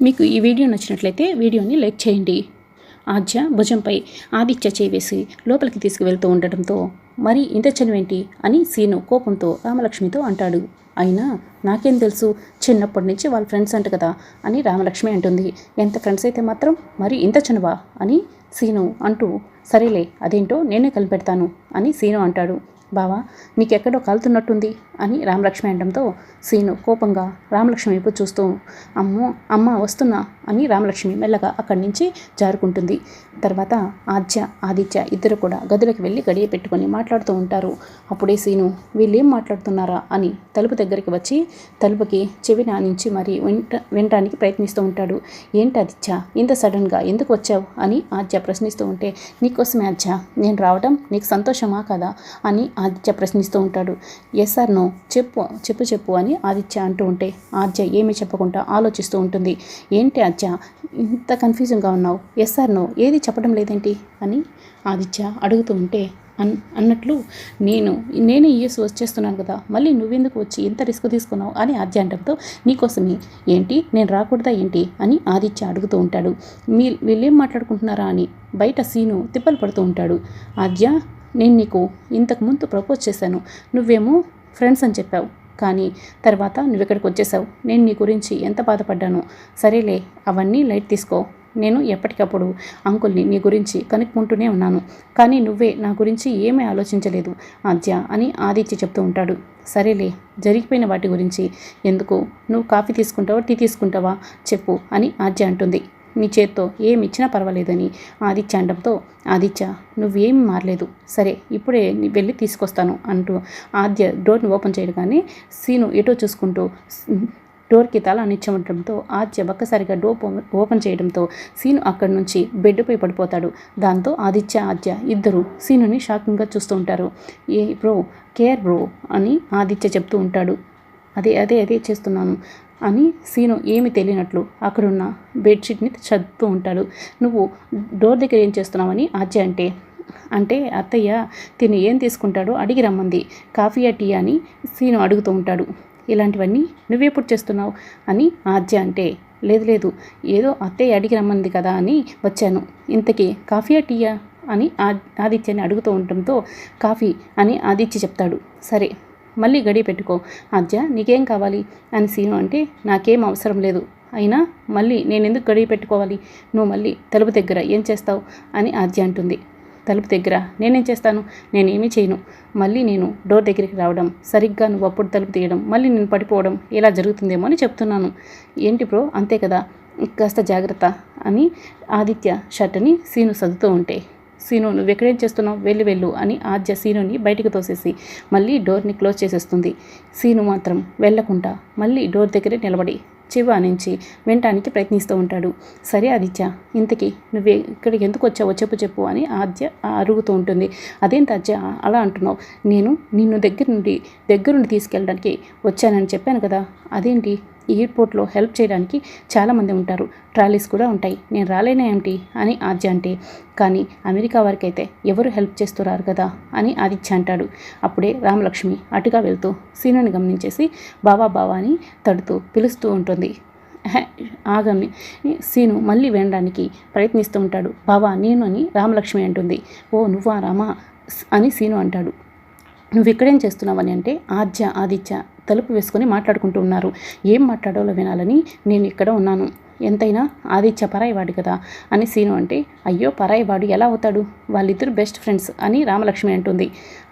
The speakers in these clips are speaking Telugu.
మీకు ఈ వీడియో నచ్చినట్లయితే వీడియోని లైక్ చేయండి. ఆద్య భుజంపై ఆదిత్య చేవేసి లోపలికి తీసుకువెళ్తూ ఉండటంతో మరి ఇంత చనువేంటి? అని సీను కోపంతో రామలక్ష్మితో అంటాడు. అయినా నాకేం తెలుసు? చిన్నప్పటి నుంచి వాళ్ళ ఫ్రెండ్స్ అంట కదా అని రామలక్ష్మి అంటుంది. ఎంత ఫ్రెండ్స్ అయితే మాత్రం మరి ఇంత చనువా? అని సీను అంటూ సరేలే అదేంటో నేనే కలిపెడతాను అని సీను అంటాడు. బావా నీకెక్కడో కాలుతున్నట్టుంది అని రామలక్ష్మి అనడంతో సీను కోపంగా రామలక్ష్మి వైపు చూస్తూ అమ్మో అమ్మ వస్తున్నా అని రామలక్ష్మి మెల్లగా అక్కడి నుంచి జారుకుంటుంది. తర్వాత ఆద్య ఆదిత్య ఇద్దరు కూడా గదిలోకి వెళ్ళి గడియ పెట్టుకొని మాట్లాడుతూ ఉంటారు. అప్పుడే సీను వీళ్ళేం మాట్లాడుతున్నారా? అని తలుపు దగ్గరికి వచ్చి తలుపుకి చెవి నానించి మరి వింట వినడానికి ప్రయత్నిస్తూ ఉంటాడు. ఏంటి ఆదిత్య ఇంత సడన్గా ఎందుకు వచ్చావు? అని ఆద్య ప్రశ్నిస్తూ ఉంటే నీకోసమే ఆద్య నేను రావడం నీకు సంతోషమా కదా? అని ఆదిత్య ప్రశ్నిస్తూ ఉంటాడు. ఎస్ ఆర్ నో చెప్పు చెప్పు చెప్పు అని ఆదిత్య అంటూ ఉంటే ఆద్య ఏమీ చెప్పకుండా ఆలోచిస్తూ ఉంటుంది. ఏంటి ఆద్య ఇంత కన్ఫ్యూజన్గా ఉన్నావు. ఎస్ ఆర్ నో ఏది చెప్పడం లేదేంటి? అని ఆదిత్య అడుగుతూ ఉంటే అన్ అన్నట్లు నేను నేనే యూఎస్ వచ్చేస్తున్నాను కదా. మళ్ళీ నువ్వెందుకు వచ్చి ఎంత రిస్క్ తీసుకున్నావు? అని ఆద్య అంటంతో నీకోసమే ఏంటి? నేను రాకూడదా ఏంటి? అని ఆదిత్య అడుగుతూ ఉంటాడు. మీ వీళ్ళేం మాట్లాడుకుంటున్నారా? అని బయట సీను తిప్పలు పడుతూ ఉంటాడు. ఆద్య నేను నీకు ఇంతకు ముందు ప్రపోజ్ చేశాను. నువ్వేమో ఫ్రెండ్స్ అని చెప్పావు. కానీ తర్వాత నువ్వు ఇక్కడికి వచ్చేసావు. నేను నీ గురించి ఎంత బాధపడ్డాను. సరేలే అవన్నీ లైట్ తీసుకో. నేను ఎప్పటికప్పుడు అంకుల్ని నీ గురించి కనుక్కుంటూనే ఉన్నాను. కానీ నువ్వే నా గురించి ఏమీ ఆలోచించలేదు. ఆద్య అని ఆదిత్య చెప్తూ ఉంటాడు. సరేలే జరిగిపోయిన వాటి గురించి. ఎందుకు? నువ్వు కాఫీ తీసుకుంటావా టీ తీసుకుంటావా? చెప్పు అని ఆద్య అంటుంది. నీ చేత్తో ఏమి ఇచ్చినా పర్వాలేదని ఆదిత్య అనడంతో ఆదిత్య నువ్వేమి మారలేదు. సరే ఇప్పుడే వెళ్ళి తీసుకొస్తాను అంటూ ఆద్య డోర్ని ఓపెన్ చేయగానే సీను ఎటో చూసుకుంటూ డోర్కి తల అనిచ్చమటంతో ఆద్య ఒక్కసారిగా డోర్ ఓపెన్ చేయడంతో సీను అక్కడి నుంచి బెడ్పై పడిపోతాడు. దాంతో ఆదిత్య ఆద్య ఇద్దరు సీనుని షాకింగ్గా చూస్తూ ఉంటారు. ఏ బ్రో కేర్ బ్రో అని ఆదిత్య చెప్తూ ఉంటాడు. అదే అదే అదే చేస్తున్నాను. అని సీను ఏమి తెలియనట్లు అక్కడున్న బెడ్షీట్ని చదువుతూ ఉంటాడు. నువ్వు డోర్ దగ్గర ఏం చేస్తున్నావని ఆద్య అంటే అంటే అత్తయ్య తిను ఏం తీసుకుంటాడో అడిగి రమ్మంది. కాఫీయా టీ అని సీను అడుగుతూ ఉంటాడు. ఇలాంటివన్నీ నువ్వెప్పుడు చేస్తున్నావు? అని ఆద్య అంటే లేదు లేదు ఏదో అత్తయ్య అడిగి రమ్మంది కదా అని వచ్చాను. ఇంతకీ కాఫీయా టీయా? అని ఆదిత్యని అడుగుతూ ఉండటంతో కాఫీ అని ఆదిత్య చెప్తాడు. సరే మళ్ళీ గడి పెట్టుకో. ఆద్య నీకేం కావాలి? అని సీను అంటే నాకేం అవసరం లేదు. అయినా మళ్ళీ నేను ఎందుకు గడి పెట్టుకోవాలి? నువ్వు మళ్ళీ తలుపు దగ్గర ఏం చేస్తావు? అని ఆద్య అంటుంది. తలుపు దగ్గర నేనేం చేస్తాను? నేనేమీ చేయను. మళ్ళీ నేను డోర్ దగ్గరికి రావడం సరిగ్గా నువ్వు అప్పుడు తలుపు తీయడం మళ్ళీ నేను పడిపోవడం ఇలా జరుగుతుందేమో అని చెప్తున్నాను. ఏంటి బ్రో? అంతే కదా? కాస్త జాగ్రత్త అని ఆదిత్య షర్ట్ని సీను సర్దుతూ ఉంటే. సీను నువ్వు ఎక్కడేం చేస్తున్నావు? వెళ్ళి వెళ్ళు అని ఆద్య సీనుని బయటికి తోసేసి మళ్ళీ డోర్ని క్లోజ్ చేసేస్తుంది. సీను మాత్రం వెళ్ళకుండా మళ్ళీ డోర్ దగ్గరే నిలబడి చివ నుంచి వినటానికి ప్రయత్నిస్తూ ఉంటాడు. సరే ఆదిత్య ఇంతకీ నువ్వు ఇక్కడికి ఎందుకు వచ్చావో చెప్పు చెప్పు అని ఆద్య అరుగుతూ ఉంటుంది. అదేంటి ఆద్య అలా అంటున్నావు? నేను నిన్ను దగ్గర నుండి దగ్గరుండి తీసుకెళ్ళడానికి వచ్చానని చెప్పాను కదా అదేంటి? ఎయిర్పోర్ట్లో హెల్ప్ చేయడానికి చాలామంది ఉంటారు. ట్రాలీస్ కూడా ఉంటాయి. నేను రాలేనే ఏమిటి అని ఆద్య అంటే కానీ అమెరికా వారికైతే ఎవరు హెల్ప్ చేస్తున్నారు కదా అని ఆదిత్య అంటాడు. అప్పుడే రామలక్ష్మి అటుగా వెళ్తూ సీనుని గమనించేసి బావా బావా అని తడుతూ పిలుస్తూ ఉంటుంది. ఆగమి సీను మళ్ళీ వినడానికి ప్రయత్నిస్తూ ఉంటాడు. బావా నేను అని రామలక్ష్మి అంటుంది. ఓ నువ్వా రామా? అని సీను అంటాడు. నువ్వు ఇక్కడేం చేస్తున్నావని అంటే ఆద్య ఆదిత్య తలుపు వేసుకొని మాట్లాడుకుంటూ ఉన్నారు. ఏం మాట్లాడాలో వినాలని నేను ఇక్కడ ఉన్నాను. ఎంతైనా ఆదిత్య పరాయివాడు కదా అని సీను అంటే అయ్యో పరాయివాడు ఎలా అవుతాడు? వాళ్ళిద్దరు బెస్ట్ ఫ్రెండ్స్ అని రామలక్ష్మి అంటుంది.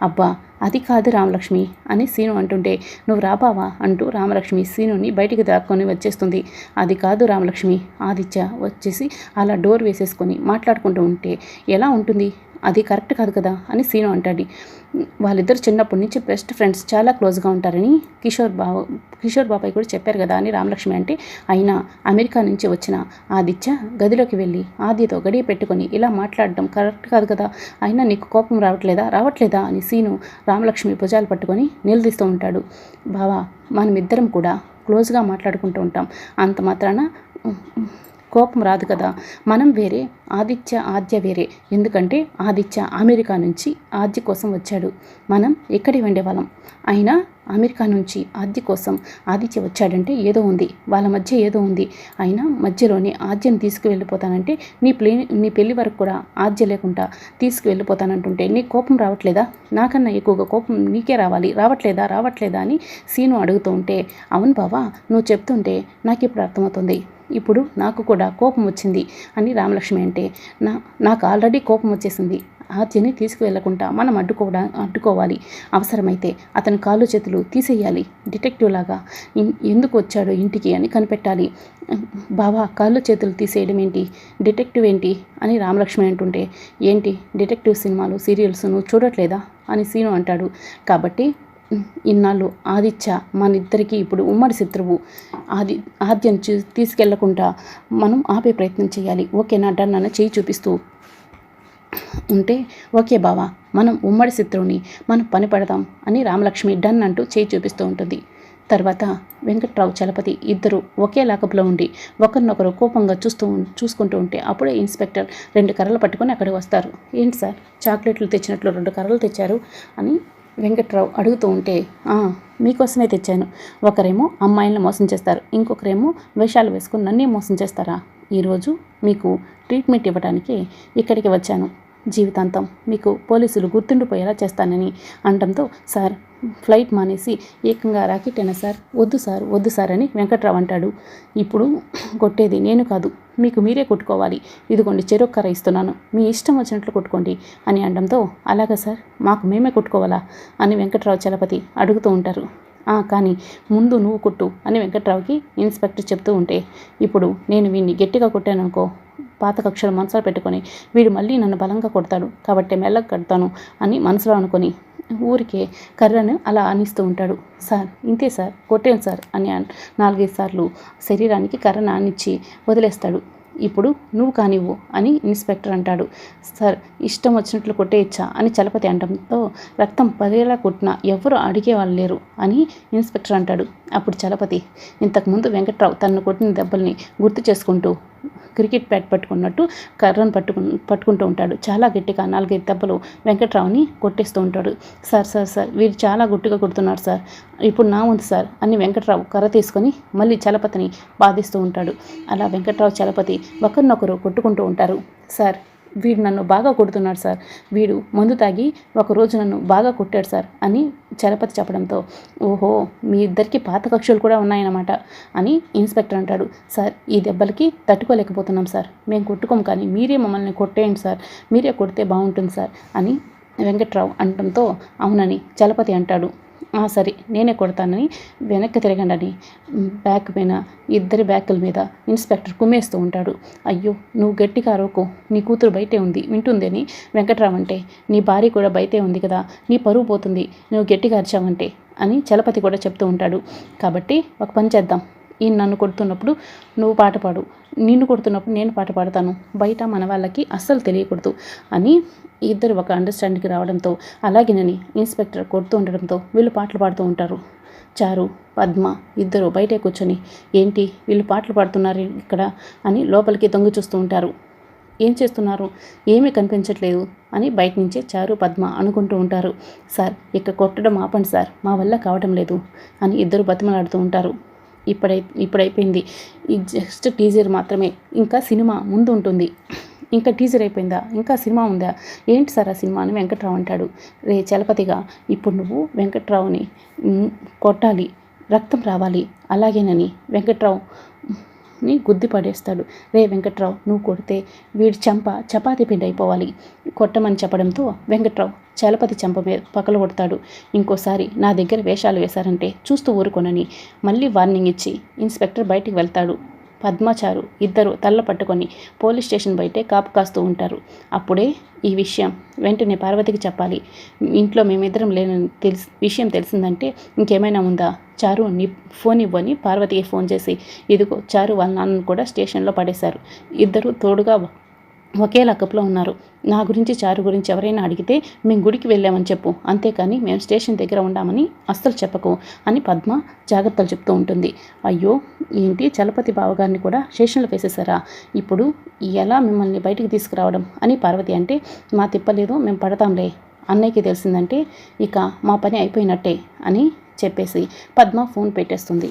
అబ్బా అది కాదు రామలక్ష్మి అని సీను అంటుంటే నువ్వు రాబావా అంటూ రామలక్ష్మి సీనుని బయటికి దాక్కొని వచ్చేస్తుంది. అది కాదు రామలక్ష్మి ఆదిత్య వచ్చేసి అలా డోర్ వేసేసుకొని మాట్లాడుకుంటూ ఉంటే ఎలా ఉంటుంది? అది కరెక్ట్ కాదు కదా అని సీను అంటాడు. వాళ్ళిద్దరు చిన్నప్పటి నుంచి బెస్ట్ ఫ్రెండ్స్ చాలా క్లోజ్గా ఉంటారని కిషోర్ బాబు కిషోర్ బాబాయ్ కూడా చెప్పారు కదా అని రామలక్ష్మి అంటే అయినా అమెరికా నుంచి వచ్చిన ఆదిత్య గదిలోకి వెళ్ళి ఆదితో గడియ పెట్టుకొని ఇలా మాట్లాడడం కరెక్ట్ కాదు కదా అయినా నీకు కోపం రావట్లేదా రావట్లేదా అని సీను రామలక్ష్మి భుజాలు పట్టుకొని నిలదీస్తూ ఉంటాడు. బావా మనమిద్దరం కూడా క్లోజ్గా మాట్లాడుకుంటూ ఉంటాం. అంత మాత్రాన కోపం రాదు కదా. మనం వేరే ఆదిత్య ఆద్య వేరే. ఎందుకంటే ఆదిత్య అమెరికా నుంచి ఆద్య కోసం వచ్చాడు. మనం ఇక్కడే ఉండేవాళ్ళం అయినా అమెరికా నుంచి ఆద్య కోసం ఆదిత్య వచ్చాడంటే ఏదో ఉంది. వాళ్ళ మధ్య ఏదో ఉంది. అయినా మధ్యలోనే ఆద్యను తీసుకువెళ్ళిపోతానంటే నీ ప్లే నీ పెళ్ళి వరకు కూడా ఆద్య లేకుండా తీసుకువెళ్ళిపోతానంటుంటే నీ కోపం రావట్లేదా? నాకన్నా ఎక్కువగా కోపం నీకే రావాలి. రావట్లేదా? రావట్లేదా? అని సీను అడుగుతూ ఉంటే అవును బావా నువ్వు చెప్తుంటే నాకు ఇప్పుడు అర్థమవుతుంది. ఇప్పుడు నాకు కూడా కోపం వచ్చింది అని రామలక్ష్మి అంటే నా నాకు ఆల్రెడీ కోపం వచ్చేసింది. ఆద్యని తీసుకువెళ్ళకుండా మనం అడ్డుకోవడా అడ్డుకోవాలి. అవసరమైతే అతని కాళ్ళు చేతులు తీసేయాలి. డిటెక్టివ్ లాగా ఎందుకు వచ్చాడో ఇంటికి అని కనిపెట్టాలి. బావా కాళ్ళు చేతులు తీసేయడం ఏంటి? డిటెక్టివ్ ఏంటి? అని రామలక్ష్మి అంటుంటే ఏంటి? డిటెక్టివ్ సినిమాలు సీరియల్స్ నువ్వు చూడట్లేదా? అని సీను అంటాడు. కాబట్టి ఇన్నాళ్ళు ఆదిత్య మన ఇద్దరికి ఇప్పుడు ఉమ్మడి శత్రువు. ఆది ఆద్యం చూ తీసుకెళ్ళకుండా మనం ఆపే ప్రయత్నం చేయాలి. ఓకేనా డన్ అన్న చేయి చూపిస్తూ ఉంటే ఓకే బావా మనం ఉమ్మడి శత్రువుని మనం పని పడదాం అని రామలక్ష్మి డన్ అంటూ చేయి చూపిస్తూ ఉంటుంది. తర్వాత వెంకట్రావు చలపతి ఇద్దరు ఒకే లాకప్లో ఉండి ఒకరినొకరు కోపంగా చూస్తూ ఉం- చూసుకుంటూ ఉంటే అప్పుడే ఇన్స్పెక్టర్ రెండు కర్రలు పట్టుకొని అక్కడికి వస్తారు. ఏంటి సార్ చాక్లెట్లు తెచ్చినట్లు రెండు కర్రలు తెచ్చారు అని వెంకట్రావు అడుగుతూ ఉంటే మీకోసమే తెచ్చాను. ఒకరేమో అమ్మాయిలను మోసం చేస్తారు ఇంకొకరేమో వేషాలు వేసుకుని నన్నే మోసం చేస్తారా? ఈరోజు మీకు ట్రీట్మెంట్ ఇవ్వడానికి ఇక్కడికి వచ్చాను. జీవితాంతం మీకు పోలీసులు గుర్తుండిపోయేలా చేస్తానని అనడంతో సార్ ఫ్లైట్ మానేసి ఏకంగా రాకెట్ అయినా సార్ వద్దు సార్ వద్దు సార్ అని వెంకట్రావు అంటాడు. ఇప్పుడు కొట్టేది నేను కాదు మీకు మీరే కొట్టుకోవాలి. ఇదిగోండి చెరొక్క కర్ర ఇస్తున్నాను. మీ ఇష్టం వచ్చినట్లు కొట్టుకోండి అని అనడంతో అలాగా సార్ మాకు మేమే కొట్టుకోవాలా అని వెంకట్రావు చలపతి అడుగుతూ ఉంటారు. కానీ ముందు నువ్వు కొట్టు అని వెంకట్రావుకి ఇన్స్పెక్టర్ చెప్తూ ఉంటే ఇప్పుడు నేను వీడిని గట్టిగా కొట్టాననుకో పాత కక్షలు మనసులో పెట్టుకొని వీడు మళ్ళీ నన్ను బలంగా కొడతాడు. కాబట్టి మెల్లగా కడతాను అని మనసులో అనుకొని ఊరికే కర్రను అలా ఆనిస్తూ ఉంటాడు. సార్ ఇంతే సార్ కొట్టాను సార్ అని నాలుగైదు సార్లు శరీరానికి కర్రను ఆనిచ్చి వదిలేస్తాడు. ఇప్పుడు నువ్వు కానివ్వు అని ఇన్స్పెక్టర్ అంటాడు. సార్ ఇష్టం వచ్చినట్లు కొట్టేయచ్చా అని చలపతి అనడంతో రక్తం పదేలా కొట్టినా ఎవరు అడిగేవాళ్ళు లేరు అని ఇన్స్పెక్టర్ అంటాడు. అప్పుడు చలపతి ఇంతకుముందు వెంకట్రావు తనను కొట్టిన దెబ్బల్ని గుర్తు చేసుకుంటూ క్రికెట్ బ్యాట్ పట్టుకున్నట్టు కర్రను పట్టుకు పట్టుకుంటూ ఉంటాడు. చాలా గట్టిగా నాలుగైదు దెబ్బలు వెంకట్రావుని కొట్టేస్తూ ఉంటాడు. సార్ సార్ సార్ వీరు చాలా గుట్టుగా కొడుతున్నారు సార్. ఇప్పుడు నా ఉంది సార్ అని వెంకట్రావు కర్ర తీసుకొని మళ్ళీ చలపతిని బాధిస్తూ ఉంటాడు. అలా వెంకట్రావు చలపతి ఒకరినొకరు కొట్టుకుంటూ ఉంటారు. సార్ వీడు నన్ను బాగా కొడుతున్నాడు సార్. వీడు మందు తాగి ఒకరోజు నన్ను బాగా కొట్టాడు సార్ అని చలపతి చెప్పడంతో ఓహో మీ ఇద్దరికి పాత కక్షలు కూడా ఉన్నాయన్నమాట అని ఇన్స్పెక్టర్ అంటాడు. సార్ ఈ దెబ్బలకి తట్టుకోలేకపోతున్నాం సార్. మేము కొట్టుకోము కానీ మీరే మమ్మల్ని కొట్టేయండి సార్. మీరే కొడితే బాగుంటుంది సార్ అని వెంకట్రావు అనడంతో అవునని చలపతి అంటాడు. సరే నేనే కొడతానని వెనక్కి తిరగండి బ్యాక్ పైన ఇద్దరి బ్యాకుల మీద ఇన్స్పెక్టర్ కుమ్మేస్తూ ఉంటాడు. అయ్యో నువ్వు గట్టిగా అరవకు నీ కూతురు బయటే ఉంది వింటుందని? వెంకట్రావు నీ భార్య కూడా బయటే ఉంది కదా నీ పరువు పోతుంది నువ్వు గట్టిగా అరిచావంటే అని చలపతి కూడా చెప్తూ ఉంటాడు. కాబట్టి ఒక పని చేద్దాం. ఈయన నన్ను కొడుతున్నప్పుడు నువ్వు పాట పాడు నిన్ను కొడుతున్నప్పుడు నేను పాట పాడతాను. బయట మన వాళ్ళకి అస్సలు తెలియకూడదు అని ఇద్దరు ఒక అండర్స్టాండింగ్కి రావడంతో అలాగేనని ఇన్స్పెక్టర్ కొడుతూ ఉండడంతో వీళ్ళు పాటలు పాడుతూ ఉంటారు. చారు పద్మ ఇద్దరు బయటే కూర్చొని ఏంటి వీళ్ళు పాటలు పాడుతున్నారు ఇక్కడ? అని లోపలికి తొంగి చూస్తూ ఉంటారు. ఏం చేస్తున్నారు? ఏమీ కనిపించట్లేదు? అని బయట నుంచే చారు పద్మ అనుకుంటూ ఉంటారు. సార్ ఇక కొట్టడం ఆపండి సార్ మా వల్ల కావడం లేదు అని ఇద్దరు బతిమలాడుతూ ఉంటారు. ఇప్పుడై ఇప్పుడైపోయింది. ఈ జస్ట్ టీజర్ మాత్రమే. ఇంకా సినిమా ముందు ఉంటుంది ఇంకా టీజర్ అయిపోయిందా? ఇంకా సినిమా ఉందా? ఏంటి సార్ ఆ సినిమా అని వెంకట్రావు అంటాడు. రే చలపతిగా ఇప్పుడు నువ్వు వెంకట్రావుని కొట్టాలి. రక్తం రావాలి. అలాగేనని. వెంకట్రావు ని గుద్ది పడేస్తాడు. రే వెంకట్రావు నువ్వు కొడితే వీడి చంప చపాతి పిండి అయిపోవాలి. కొట్టమని చెప్పడంతో వెంకట్రావు చలపతి చెంప మీద పగల కొడతాడు. ఇంకోసారి నా దగ్గర వేషాలు వేశారంటే చూస్తూ ఊరుకొనని మళ్ళీ వార్నింగ్ ఇచ్చి ఇన్స్పెక్టర్ బయటికి వెళ్తాడు. పద్మాచారు ఇద్దరు తల్ల పట్టుకొని పోలీస్ స్టేషన్ బయటే కాపు కాస్తూ ఉంటారు. అప్పుడే ఈ విషయం వెంటనే పార్వతికి చెప్పాలి. ఇంట్లో మేమిద్దరం లేనని తెలిసి విషయం తెలిసిందంటే ఇంకేమైనా ఉందా? చారు నీ ఫోన్ ఇవ్వని పార్వతికి ఫోన్ చేసి ఇదిగో చారు వాళ్ళ నాన్నను కూడా స్టేషన్లో పడేశారు. ఇద్దరు తోడుగా ఒకే లకప్లో ఉన్నారు. నా గురించి చారు గురించి ఎవరైనా అడిగితే మేము గుడికి వెళ్ళామని చెప్పు. అంతేకాని మేము స్టేషన్ దగ్గర ఉండామని అస్సలు చెప్పకు అని పద్మ జాగ్రత్తలు చెప్తూ ఉంటుంది. అయ్యో ఏంటి చలపతి బావగారిని కూడా స్టేషన్లో వేసేసారా ఇప్పుడు ఎలా మిమ్మల్ని బయటికి తీసుకురావడం అని పార్వతి అంటే మా తిప్పలేదు మేము పడతాంలే. అన్నయ్యకి తెలిసిందంటే ఇక మా పని అయిపోయినట్టే అని చెప్పేసి పద్మ ఫోన్ పెట్టేస్తుంది.